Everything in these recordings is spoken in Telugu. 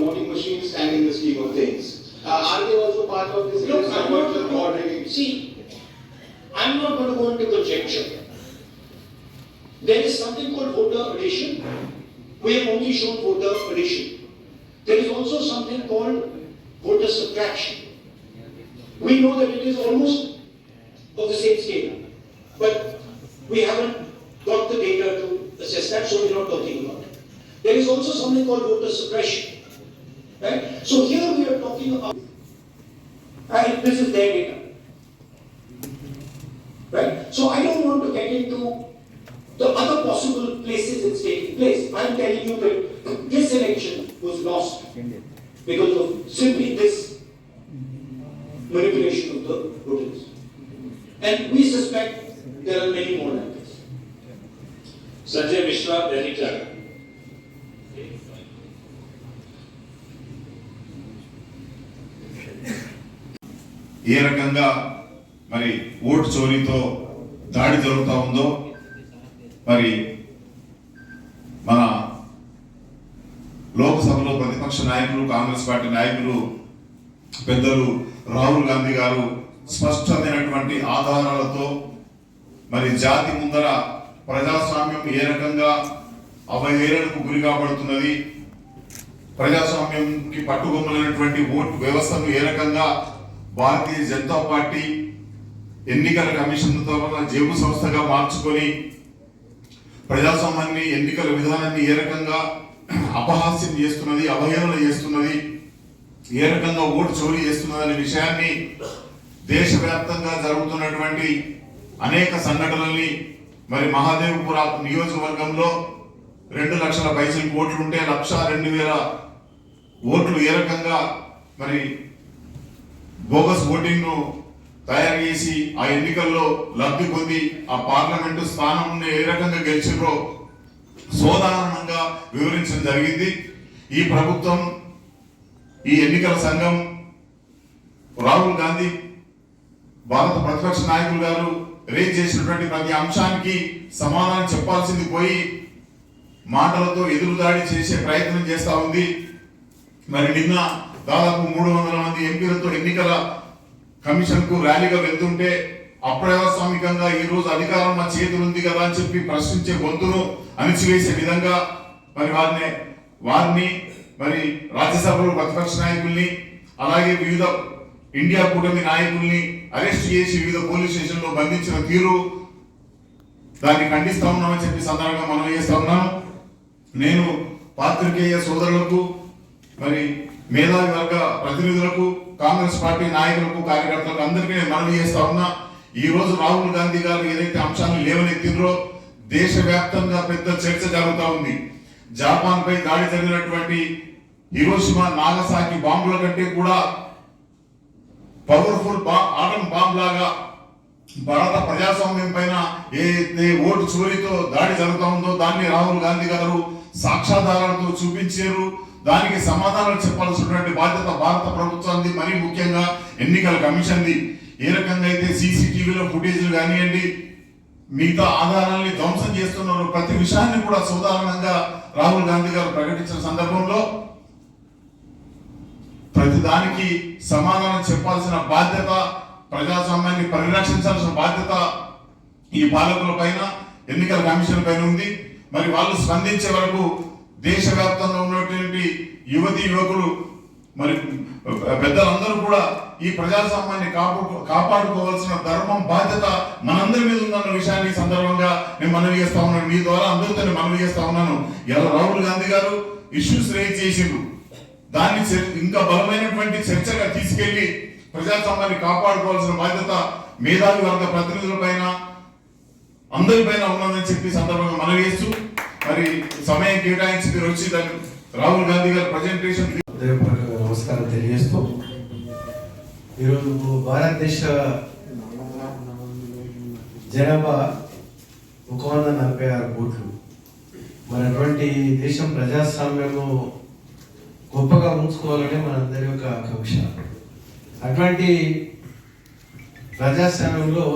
voting machines stand in the scheme of things. Uh, are they also part of this? Look, I'm not, virtual ordering? see, I'm not going to go into conjecture. There is something called voter addition. We have only shown voter addition. There is also something called voter subtraction. We know that it is almost of the same scale, but we haven't got the data to assess that, so we're not talking about it. There is also something called voter suppression. Right? So here we are talking about, right, this is their data. Right? So I don't want to get into the other possible places it's taking place. I'm telling you that this election was lost because of simply this manipulation of the voters. And we suspect there are many more like this. Sanjay Mishra, Delhi Jaga. ఏ రకంగా మరి ఓటు చోరీతో దాడి జరుగుతూ ఉందో మరి మన లోక్సభలో ప్రతిపక్ష నాయకులు కాంగ్రెస్ పార్టీ నాయకులు పెద్దలు రాహుల్ గాంధీ గారు స్పష్టమైనటువంటి ఆధారాలతో మరి జాతి ముందర ప్రజాస్వామ్యం ఏ రకంగా అవహేళనకు గురి కాబడుతున్నది ప్రజాస్వామ్యంకి పట్టుకొమ్మలైనటువంటి ఓటు వ్యవస్థను ఏ రకంగా భారతీయ జనతా పార్టీ ఎన్నికల కమిషన్ ద్వారా జేబు సంస్థగా మార్చుకొని ప్రజాస్వామ్యాన్ని ఎన్నికల విధానాన్ని ఏ రకంగా అపహాస్యం చేస్తున్నది అవహేళన చేస్తున్నది ఏ రకంగా ఓటు చోరీ చేస్తున్నది అనే విషయాన్ని దేశవ్యాప్తంగా జరుగుతున్నటువంటి అనేక సంఘటనల్ని మరి మహాదేవ్పుర నియోజకవర్గంలో రెండు లక్షల పైసలు ఓట్లు ఉంటే లక్ష రెండు వేల ఓట్లు ఏ రకంగా మరి బోగస్ ఓటింగ్ను తయారు చేసి ఆ ఎన్నికల్లో లబ్ధి పొంది ఆ పార్లమెంటు స్థానం ఏ రకంగా గెలిచిరో సోదారణంగా వివరించడం జరిగింది. ఈ ప్రభుత్వం ఈ ఎన్నికల సంఘం రాహుల్ గాంధీ భారత ప్రతిపక్ష నాయకులు గారు రేజ్ చేసినటువంటి ప్రతి అంశానికి సమాధానం చెప్పాల్సింది పోయి మాటలతో ఎదురుదాడి చేసే ప్రయత్నం చేస్తా ఉంది. మరి నిన్న దాదాపు మూడు వందల మంది ఎంపీలతో ఎన్నికల కమిషన్కు ర్యాలీగా వెళ్తుంటే అప్రజాస్వామికంగా ఈ రోజు అధికారం మా చేతులు ఉంది కదా అని చెప్పి ప్రశ్నించే గొంతును అణిచివేసే విధంగా మరి వారిని వారిని మరి రాజ్యసభలో ప్రతిపక్ష నాయకుల్ని అలాగే వివిధ ఇండియా కూటమి నాయకుల్ని అరెస్ట్ చేసి వివిధ పోలీస్ స్టేషన్లో బంధించిన తీరు దాన్ని ఖండిస్తా ఉన్నామని చెప్పి సందర్భంగా మనం చేస్తా ఉన్నాం? నేను పాత్రికేయ సోదరులకు మరి మేధావి వర్గ ప్రతినిధులకు కాంగ్రెస్ పార్టీ నాయకులకు కార్యకర్తలకు అందరికీ నేను మనవి చేస్తా ఉన్నా. ఈ రోజు రాహుల్ గాంధీ గారు ఏదైతే అంశాన్ని లేవనెత్తిండ్రో దేశవ్యాప్తంగా పెద్ద చర్చ జరుగుతా ఉంది. జపాన్ పై దాడి జరిగినటువంటి హిరోషిమా నాగసాకి బాంబుల కంటే కూడా పవర్ఫుల్ బా ఆటం బాంబ్ లాగా భారత ప్రజాస్వామ్యం పైన ఏ ఓటు చోరీతో దాడి జరుగుతా ఉందో దాన్ని రాహుల్ గాంధీ గారు సాక్ష్యాధారాలతో చూపించారు. దానికి సమాధానాలు చెప్పాల్సినటువంటి బాధ్యత భారత ప్రభుత్వానికి మరీ ముఖ్యంగా ఎన్నికల కమిషన్ది. ఏ రకంగా అయితే సీసీటీవీలో ఫుటేజ్లు కానివ్వండి మిగతా ఆధారాల్ని ధ్వంసం చేస్తున్నారు. ప్రతి విషయాన్ని కూడా సాధారణంగా రాహుల్ గాంధీ గారు ప్రకటించిన సందర్భంలో ప్రతిదానికి సమాధానం చెప్పాల్సిన బాధ్యత ప్రజాస్వామ్యాన్ని పరిరక్షించాల్సిన బాధ్యత ఈ పాలకుల పైన ఎన్నికల కమిషన్ పైన ఉంది. మరి వాళ్ళు స్పందించే వరకు దేశవ్యాప్తంగా ఉన్నటువంటి యువతి యువకులు మరి పెద్దలందరూ కూడా ఈ ప్రజాస్వామ్యాన్ని కాపు కాపాడుకోవాల్సిన ధర్మం బాధ్యత మనందరి మీద ఉందన్న విషయాన్ని సందర్భంగా నేను మనవి చేస్తా ఉన్నాను. మీ ద్వారా అందరితో మనవి చేస్తా ఉన్నాను. ఇలా రాహుల్ గాంధీ గారు ఇష్యూస్ రేజ్ చేసిండ్రు. దాన్ని ఇంకా బలమైనటువంటి చర్చగా తీసుకెళ్ళి ప్రజాస్వామ్యాన్ని కాపాడుకోవాల్సిన బాధ్యత మేధావి వర్గ ప్రతినిధుల పైన అందరిపైన ఉన్నదని చెప్పి సందర్భంగా మనవి చేస్తూ మరి సమయం కేటాయించి మీరు వచ్చి దాన్ని రాహుల్ గాంధీ గారి ప్రజెంటేషన్ నమస్కారం తెలియజేస్తూ ఈరోజు భారతదేశ జనాభా ఒక వంద నలభై ఆరు కోట్లు. మరి అటువంటి దేశం ప్రజాస్వామ్యము గొప్పగా ఉంచుకోవాలని మనందరి యొక్క ఆకాంక్ష. అటువంటి ప్రజాస్వామ్యంలో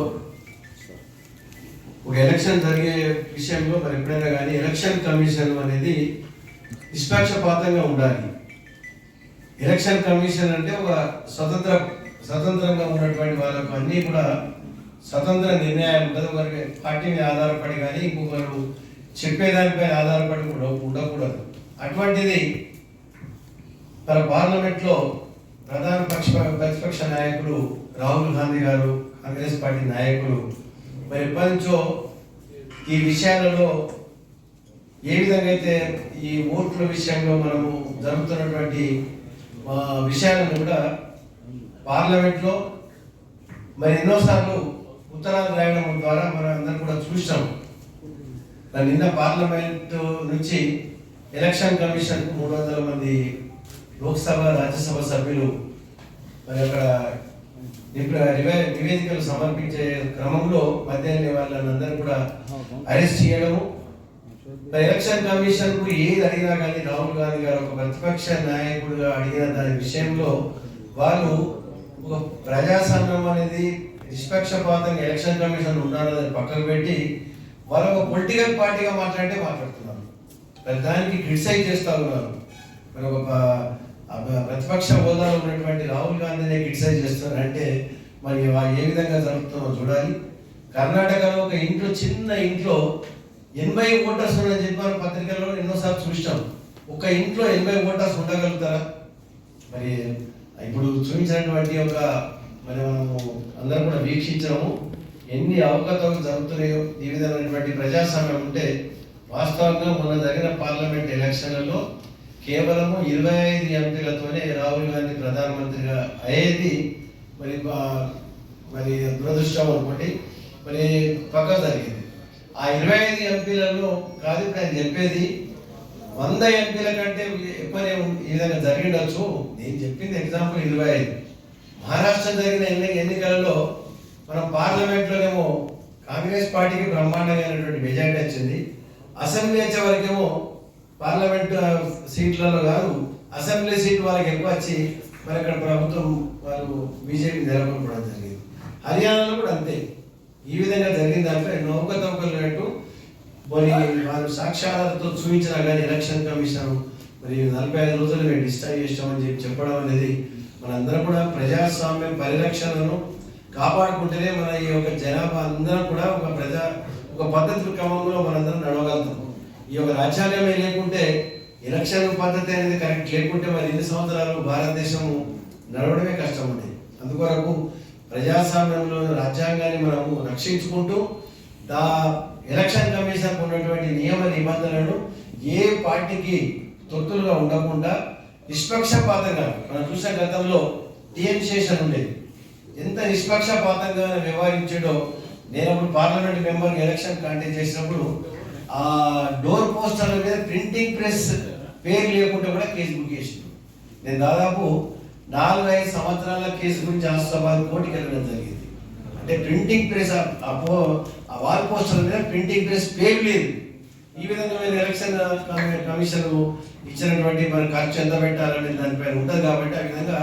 ఒక ఎలక్షన్ జరిగే విషయంలో మరి ఎప్పుడైనా కానీ ఎలక్షన్ కమిషన్ అనేది నిష్పక్షపాతంగా ఉండాలి. ఎలక్షన్ కమిషన్ అంటే ఒక స్వతంత్ర స్వతంత్రంగా ఉన్నటువంటి వాళ్ళకు అన్నీ కూడా స్వతంత్ర నిర్ణయాలు ఉండదు ఒకరి పార్టీ మీద ఆధారపడి కానీ ఇంకొకరు చెప్పేదానిపై ఆధారపడి కూడా ఉండకూడదు. అటువంటిది మన పార్లమెంట్లో ప్రధాన పక్ష ప్రతిపక్ష నాయకులు రాహుల్ గాంధీ గారు కాంగ్రెస్ పార్టీ నాయకులు. మరి ఎప్పటి ఈ విషయాలలో ఏ విధంగా అయితే ఈ ఓట్ల విషయంలో మనము జరుగుతున్నటువంటి విషయాలను కూడా పార్లమెంట్లో మరి ఎన్నోసార్లు ఉత్తరాలు రాయడం ద్వారా మనం అందరం కూడా చూసాం నిన్న పార్లమెంట్ నుంచి ఎలక్షన్ కమిషన్ మూడు వందల మంది లోక్సభ రాజ్యసభ సభ్యులు మరి అక్కడ నివేదికలు సమర్పించే క్రమంలో మధ్యాహ్నం వాళ్ళందరూ కూడా అరెస్ట్ చేయడము. ఎలక్షన్ కమిషన్కు ఏది అడిగినా కానీ రాహుల్ గాంధీ గారు ఒక ప్రతిపక్ష నాయకుడుగా అడిగిన దాని విషయంలో వాళ్ళు ఒక ప్రజాసంఘం అనేది నిష్పక్షపాతంగా ఎలక్షన్ కమిషన్ ఉన్నారని పక్కకు పెట్టి వాళ్ళు ఒక పొలిటికల్ పార్టీగా మాట్లాడితే మాట్లాడుతున్నారు. దానికి క్రిటిసైజ్ చేస్తా ఉన్నారు. మరి ఒక ప్రతిపక్ష హోదాలో ఉన్నటువంటి రాహుల్ గాంధీనే క్రిటిసైజ్ చేస్తున్నారు మరి ఏ విధంగా జరుగుతుందో చూడాలి. కర్ణాటకలో ఒక ఇంట్లో చిన్న ఇంట్లో ఎనభై ఓటర్స్ ఉన్నాయని చెప్పారు పత్రికల్లో ఎన్నోసార్లు చూసాం ఒక ఇంట్లో ఎనభై ఓటర్స్ ఉండగలుగుతారా? మరి ఇప్పుడు చూపించినటువంటి ఒక మరి మనము అందరం కూడా వీక్షించాము ఎన్ని అవకతవకలు జరుగుతున్నాయో ఈ విధమైనటువంటి ప్రజాస్వామ్యం ఉంటే వాస్తవంగా మొన్న జరిగిన పార్లమెంట్ ఎలక్షన్లలో కేవలము ఇరవై ఐదు ఎంపీలతోనే రాహుల్ గాంధీ ప్రధానమంత్రిగా అయ్యేది మరి మరి దురదృష్టం అనుకోండి. మరి పక్క జరిగింది. ఆ ఇరవై ఐదు ఎంపీలలో కాదు ఇప్పుడు ఆయన చెప్పేది వంద ఎంపీల కంటే ఎక్కువనే ఉం- ఈ విధంగా జరిగిండొచ్చు. నేను చెప్పింది ఎగ్జాంపుల్ ఇరవై ఐదు. మహారాష్ట్ర జరిగిన ఎన్ని ఎన్నికలలో మనం పార్లమెంట్లోనేమో కాంగ్రెస్ పార్టీకి బ్రహ్మాండమైనటువంటి మెజార్టీ వచ్చింది. అసెంబ్లీ వచ్చే వరకేమో పార్లమెంట్ సీట్లలో కాదు అసెంబ్లీ సీట్ వాళ్ళకి ఎక్కువ వచ్చి మరి అక్కడ ప్రభుత్వం వాళ్ళు బీజేపీ నెలకొల్పడం జరిగింది. హర్యానాలో కూడా అంతే. ఈ విధంగా జరిగిన దాంట్లో నౌక అవకతవకలు మరి వారు సాక్ష్యాలతో చూపించినా కానీ ఎలక్షన్ కమిషన్ మరి నలభై ఐదు రోజులు మేము డిస్టర్బ్ చేస్తామని చెప్పి చెప్పడం అనేది మనందరం కూడా ప్రజాస్వామ్య పరిరక్షణను కాపాడుకుంటేనే మన ఈ యొక్క జనాభా అందరం కూడా ఒక ప్రజా ఒక పద్ధతి క్రమంలో మనందరం నడవగలుగుతాం. ఈ యొక్క రాజ్యాంగమే లేకుంటే ఎలక్షన్ పద్ధతి అనేది కరెక్ట్ లేకుంటే మరి ఎన్ని సంవత్సరాలు భారతదేశం నడవడమే కష్టం ఉండేది అందుకొరకు ప్రజాస్వామ్యంలో రాజ్యాంగాన్ని మనము రక్షించుకుంటూ దా ఎలక్షన్ కమిషన్ ఉన్నటువంటి నియమ నిబంధనలను ఏ పార్టీకి తొత్తులుగా ఉండకుండా నిష్పక్షపాతంగా మనం చూసిన గతంలో టీఎన్ శేషన్ ఉండేది. ఎంత నిష్పక్షపాతంగా వ్యవహరించాడో నేను అప్పుడు పార్లమెంట్ మెంబర్ ఎలక్షన్ కంటెక్ట్ చేసినప్పుడు ఆ డోర్ పోస్టర్ల మీద ప్రింటింగ్ ప్రెస్ పేరు లేకుండా కూడా కేసు బుక్ చేసిండు నేను దాదాపు నాలుగు ఐదు సంవత్సరాల కేసు గురించి ఆస్తాబాద్ కోర్టుకి వెళ్ళడం జరిగింది. అంటే ప్రింటింగ్ ప్రెస్ అపో ఆ వాల్ పోస్టర్ మీద ప్రింటింగ్ ప్రెస్ పేరు లేదు. ఈ విధంగా మీరు ఎలక్షన్ కమిషన్ ఇచ్చినటువంటి మరి ఖర్చు ఎంత పెట్టాలనే దానిపైన ఉంటుంది కాబట్టి ఆ విధంగా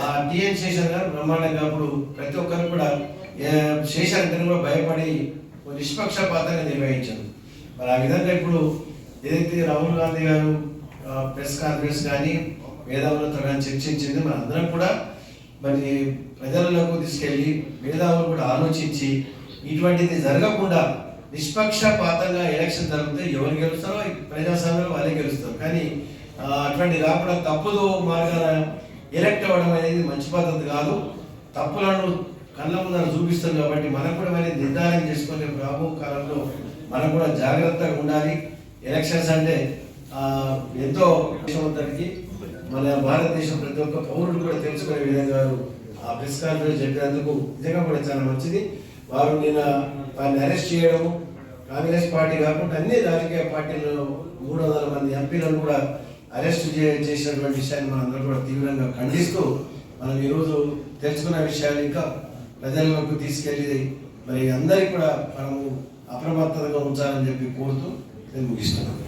ఆ టిఎన్ శేషన్ గారు బ్రహ్మాండంగా అప్పుడు ప్రతి ఒక్కరు కూడా శేషన్ కూడా భయపడి నిష్పక్షపాతంగా నిర్వహించారు. మరి ఆ విధంగా ఇప్పుడు ఏదైతే రాహుల్ గాంధీ గారు ప్రెస్ కాన్ఫరెన్స్ కానీ మేధావులతో కానీ చర్చించింది మన అందరం కూడా మరి ప్రజలకు తీసుకెళ్ళి మేధావులు కూడా ఆలోచించి ఇటువంటిది జరగకుండా నిష్పక్షపాతంగా ఎలక్షన్ జరిగితే ఎవరు గెలుస్తారో ప్రజాస్వామ్యంలో వాళ్ళే గెలుస్తారు. కానీ అటువంటి రాకుండా తప్పుదో మార్గాల ఎలక్ట్ అవ్వడం అనేది మంచి పద్ధతి కాదు. తప్పులను కళ్ళ ముందర చూపిస్తారు కాబట్టి మనం కూడా మరి నిర్ధారణ చేసుకునే రాబో కాలంలో. మనం కూడా జాగ్రత్తగా ఉండాలి. ఎలక్షన్స్ అంటే ఎంతో దేశమంతటికి మన భారతదేశం ప్రతి ఒక్క పౌరుడు కూడా తెలుసుకునే విధంగా ఆ ప్రెస్ కాన్ఫరెన్స్ చెప్పినందుకు నిజంగా కూడా చాలా మంచిది. వారు నిన్న వారిని అరెస్ట్ చేయడము కాంగ్రెస్ పార్టీ కాకుండా అన్ని రాజకీయ పార్టీలలో మూడు వందల మంది ఎంపీలను కూడా అరెస్ట్ చేసినటువంటి విషయాన్ని మనందరూ కూడా తీవ్రంగా ఖండిస్తూ మనం ఈరోజు తెలుసుకున్న విషయాలు ఇంకా ప్రజలకు తీసుకెళ్ళి మరి అందరికీ కూడా మనము అప్రమత్తతగా ఉంచాలని చెప్పి కోరుతూ నేను ముగిస్తున్నాను.